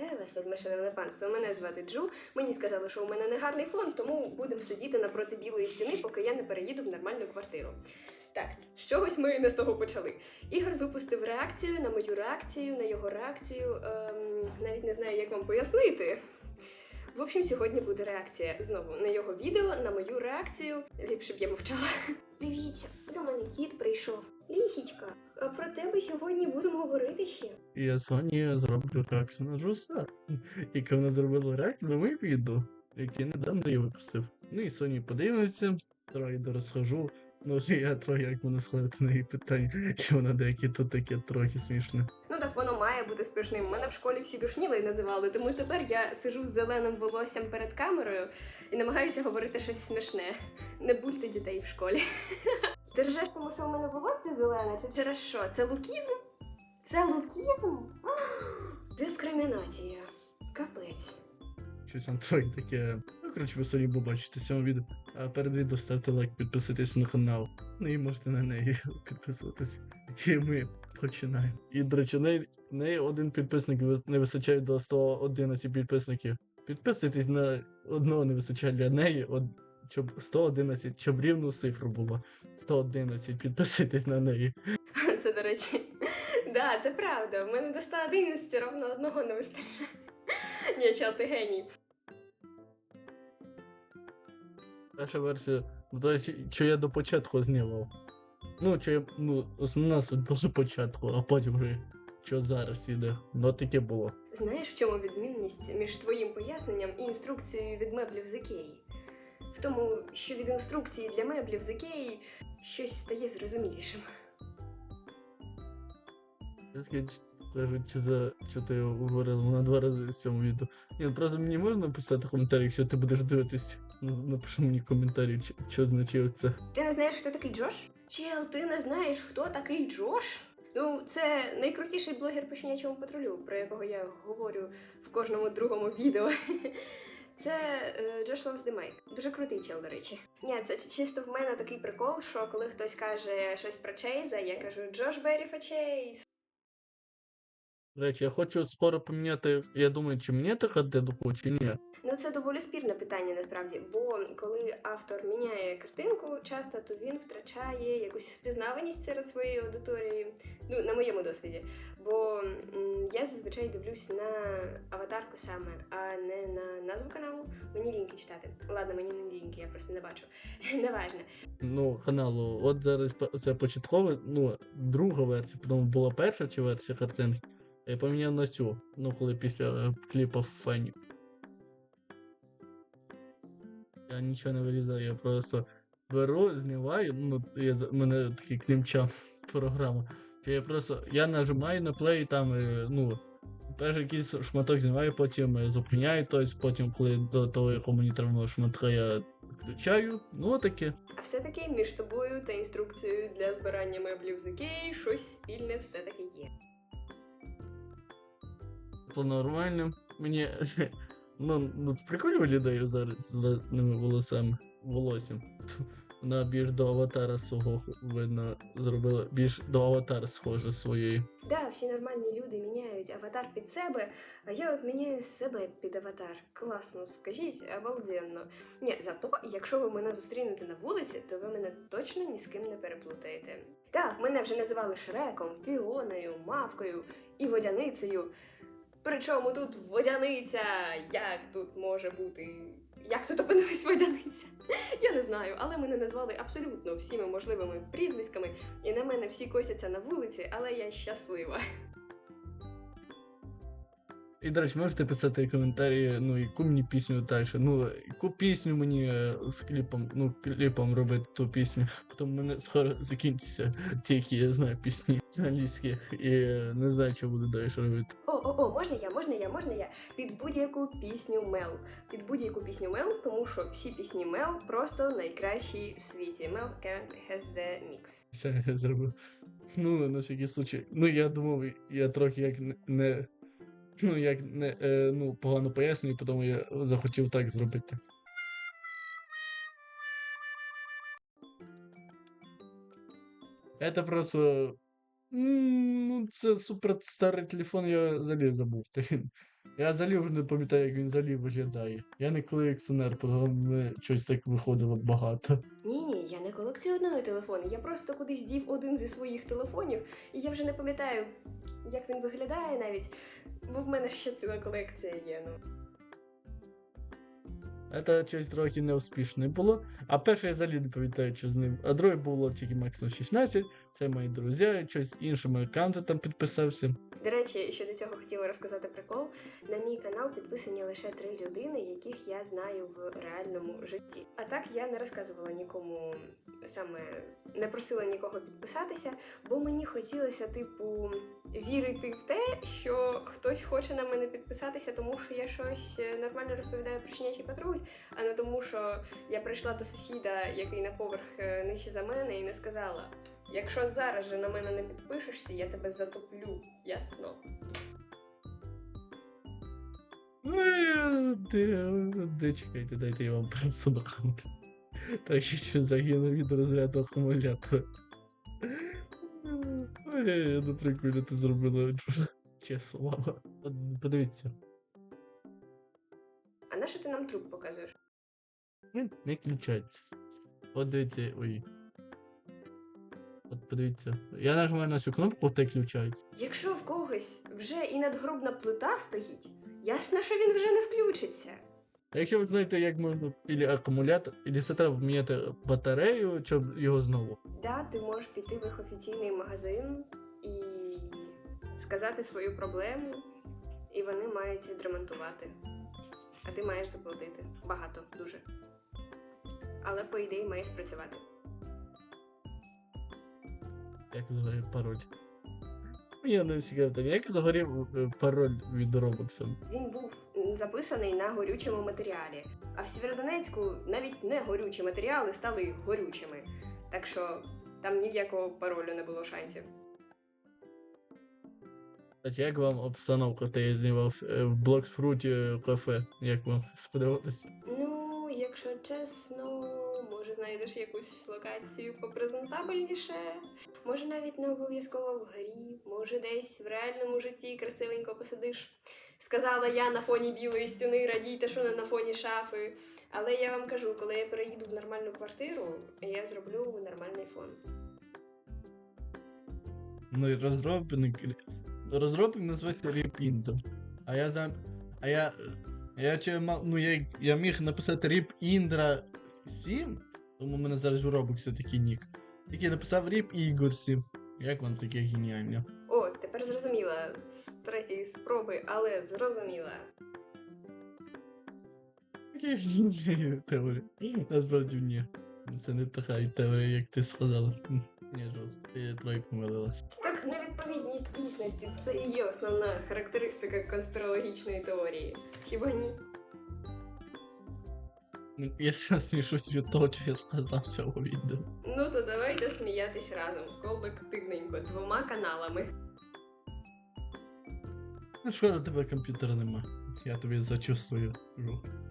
Вітаю вас, вельмишановне панство. Мене звати Джу. Мені сказали, що у мене не гарний фон, тому будемо сидіти напроти білої стіни, поки я не переїду в нормальну квартиру. Так, з чогось ми не з того почали. Ігор випустив реакцію на мою реакцію, на його реакцію. Ем, навіть не знаю, як вам пояснити. В общем, сьогодні буде реакція знову на його відео, на мою реакцію. Ліпше б я мовчала. Дивіться, до мене дід прийшов. Лісічка, а про тебе сьогодні будемо говорити ще. Я сьогодні зроблю реакцію на Джуса, яка вона зробила реакцію на моє відео, яке недавно я випустив. Ну і сьогодні подивимося, трохи розхожу. Ну, я трохи як мене сходити на її питання, що вона деякі тут таке трохи смішне. Ну так воно має бути смішним. Мене в школі всі душніли називали, тому тепер я сижу з зеленим волоссям перед камерою і намагаюся говорити щось смішне. Не бульте дітей в школі. Ти ржеш, тому що у мене волосся зелене, чи через що? Це лукізм? Це лукізм? Дискримінація. Капець. Щось там трохи таке. Ну, коротше, ви сьогодні побачите в цьому відео. А перед відео ставте лайк, підписуйтесь на канал. Ну і можете на неї підписуватись. І ми починаємо. І, до речі, в неї, в неї один підписник не вистачає до 111 підписників. Підписуйтесь на одного не вистачає для неї, од... щоб 111, щоб рівну цифру було. 111, підписуйтесь на неї. Це, до речі, да, це правда. В мене до 111 ровно одного не вистачає. Ні, чел, ти геній. Перша версія, ну, то, що- що я до початку знімав. Ну, що я, ну, основна суть була початку, а потім вже що зараз іде. Ну таке було. Знаєш, в чому відмінність між твоїм поясненням і інструкцією від меблів з Ікеї? В тому, що від інструкції для меблів з Ікеї щось стає зрозумілішим. Скажу, чи, за що ти говорила на два рази в цьому відео. Ні, ну, просто мені можна писати коментарі, якщо ти будеш дивитись. Ну, Напиши мені коментарі, чи- що означає це. Ти не знаєш, хто такий Джош? Чел, ти не знаєш, хто такий Джош? Ну, це найкрутіший блогер по щенячому патрулю, про якого я говорю в кожному другому відео. Це Джош the Mic. Дуже крутий чел, до речі. Ні, це чисто в мене такий прикол, що коли хтось каже щось про Чейза, я кажу Джош Беріфа Чейз. Речі, я хочу скоро поміняти. Я думаю, чи мені так духу, чи ні. Ну, це доволі спірне питання насправді, бо коли автор міняє картинку часто, то він втрачає якусь впізнаваність серед своєї аудиторії. Ну, на моєму досвіді. Бо я зазвичай дивлюсь на аватарку саме, а не на назву каналу. Мені лінки читати. Ладно, мені не лінки, я просто не бачу. Неважно. Ну, каналу. От зараз це початкове, ну, друга версія, потім була перша чи версія картинки. Я поміняв на цю, ну, коли після е, кліпа фені. Я нічого не вирізаю, я просто беру, знімаю, ну, я, в мене такий клімча програма. Я просто я нажимаю на плей там, е, ну, перший якийсь шматок знімаю, потім е, зупиняю, тобто потім, коли до того, якого мені треба шматка, я включаю. Ну, таке. А все-таки між тобою та інструкцією для збирання меблів з Ікеї щось спільне все-таки є. То нормально. Мені. Ну, ну прикольно виглядає зараз з зеленими волосами. Волоссям. Вона більш до аватара свого видно зробила більш до аватара схоже своєї. Да, всі нормальні люди міняють аватар під себе, а я от міняю себе під аватар. Класно, скажіть, обалденно. Ні, зато, якщо ви мене зустрінете на вулиці, то ви мене точно ні з ким не переплутаєте. Так, мене вже називали Шреком, Фіоною, Мавкою і водяницею. Причому тут водяниця? Як тут може бути? Як тут опинилась водяниця? Я не знаю, але мене назвали абсолютно всіми можливими прізвиськами, і на мене всі косяться на вулиці, але я щаслива. І, до речі, можете писати коментарі, ну, яку мені пісню далі. Ну, яку пісню мені е, з кліпом, ну, кліпом робити ту пісню. Потім мене скоро закінчаться ті, які я знаю пісні англійські. І е, не знаю, що буду далі робити. О, о, можна я, можна я, можна я під будь-яку пісню Мел. Під будь-яку пісню Мел, тому що всі пісні Мел просто найкращі в світі. Мел currently has the mix. Все я зробив. Ну, на всякий случай. Ну, я думав, я трохи як не. Ну, як не е, ну, погано пояснюю, тому я захотів так зробити. Это просто. Ну, це супер старий телефон, я взагалі забув. Я взагалі вже не пам'ятаю, як він взагалі виглядає. Я не колекціонер, мене щось так виходило багато. Ні, ні, я не колекціоную телефони. Я просто кудись дів один зі своїх телефонів, і я вже не пам'ятаю, як він виглядає навіть, бо в мене ще ціла колекція є. Ну. Це щось трохи неуспішне було. А перше я взагалі не пам'ятаю, що з ним. А друге було тільки максимум 16. Це мої друзі, щось аккаунти там підписався. До речі, щодо цього хотіла розказати прикол. На мій канал підписані лише три людини, яких я знаю в реальному житті. А так я не розказувала нікому саме не просила нікого підписатися, бо мені хотілося, типу, вірити в те, що хтось хоче на мене підписатися, тому що я щось е, нормально розповідаю про щенячий патруль, а не тому, що я прийшла до сусіда, який на поверх е, нижче за мене, і не сказала. Якщо зараз же на мене не підпишешся, я тебе затоплю, ясно. Ой, де, де чекайте, дайте я вам принесу до камери. Так що загинув від розряду акумулятора. Ой, ну прикольно ти зробила. Чесно, мама. Подивіться. А на що ти нам труп показуєш? Не включається. От дивіться, ой. Подивіться. Я нажимаю на цю кнопку, от і включається. Якщо в когось вже і надгробна плита стоїть, ясно, що він вже не включиться. А Якщо ви знаєте, як можна ілі акумулятор, ілі це треба поміняти батарею, щоб його знову. Да, ти можеш піти в їх офіційний магазин і сказати свою проблему, і вони мають відремонтувати. А ти маєш заплатити. Багато, дуже. Але по ідеї має спрацювати. Як загорів пароль? Мені не цікаво так, як загорів е, пароль від Робокса? Він був записаний на горючому матеріалі. А в Сєвєродонецьку навіть не горючі матеріали стали горючими. Так що там ні в якого паролю не було шансів. Як вам обстановка, де я знімав е, в Блоксфруті кафе? Як вам сподобалося? Ну, якщо чесно, може знайдеш якусь локацію попрезентабельніше. Може навіть не обов'язково в грі, може десь в реальному житті красивенько посидиш. Сказала я на фоні білої стіни, радійте, що не на фоні шафи. Але я вам кажу, коли я переїду в нормальну квартиру, я зроблю нормальний фон. Ну і розробник. Розробник називається Ріпіндо. А я знаю. А я. Я чи мав. Ну я, я міг написати Ріп Індра 7, тому в мене зараз в Робоксі такий нік. Тільки написав Ріп Ігор 7. Як вам таке геніально? О, тепер зрозуміла з третьої спроби, але зрозуміла. Таке геніальна теорія. Насправді ні. Це не така теорія, як ти сказала. Ні, жорст, ти твоє помилилась. Невідповідність дійсності це і є основна характеристика конспірологічної теорії. Хіба ні? Ну, Я зараз смішусь від того, що я сказав в цьому відео. Ну то давайте сміятись разом, колективненько, двома каналами. Ну, шкода, тебе комп'ютера нема. Я тобі зачувствую.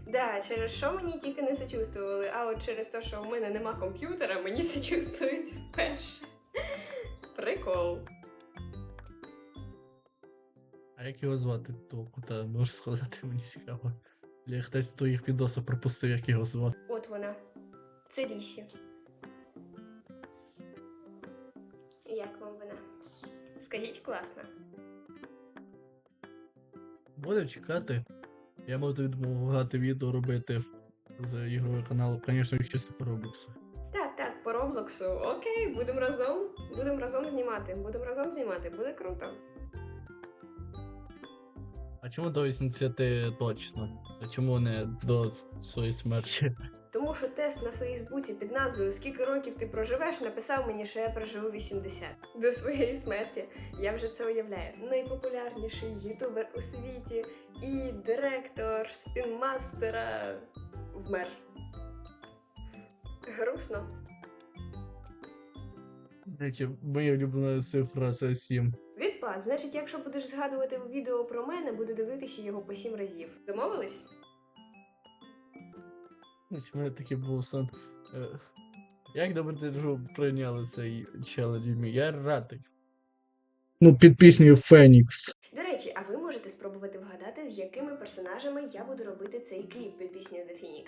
Да, через що мені тільки не сочувствували, а от через те, що в мене нема комп'ютера, мені сочувствують перше. Прикол. А як його звати, то кута можеш сказати, мені цікаво. Я хтось твоїх відосів пропустив, як його звати. От вона. Це Лісі. Як вам вона? Скажіть класно. Буду чекати. Я можу допомагати відео робити з ігрового каналу, звісно, якщо це по Роблоксу. Так, так, по Роблоксу. Окей, будемо разом. Будемо разом знімати. Будемо разом знімати. Буде круто. А чому до 80 точно? А чому не до своєї смерті? Тому що тест на Фейсбуці під назвою Скільки років ти проживеш написав мені, що я проживу 80 до своєї смерті. Я вже це уявляю. Найпопулярніший ютубер у світі і директор спінмастера вмер. Грустно. Речі, моя улюблена цифра це 7. Відпад, значить, якщо будеш згадувати відео про мене, буду дивитися його по сім разів. Домовились? У мене такий був сон. Е, Як добре ти прийняли цей челендж? Я радий. Ну, під піснею Фенікс. До речі, а ви можете спробувати вгадати, з якими персонажами я буду робити цей кліп під піснею The Phoenix.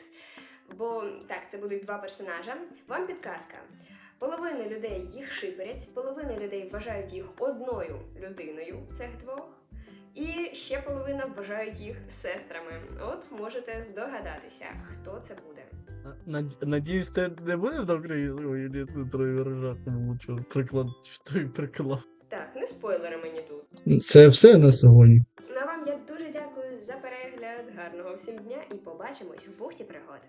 Бо так, це будуть два персонажа. Вам підказка. Половина людей їх шиперять, половина людей вважають їх одною людиною, цих двох. І ще половина вважають їх сестрами. От можете здогадатися, хто це буде. Надіюсь, ти не будеш на виражати, приклад, що й приклад. Так, не спойлери мені тут. Це все на сьогодні. Ну а вам я дуже дякую за перегляд. Гарного всім дня і побачимось в бухті пригод.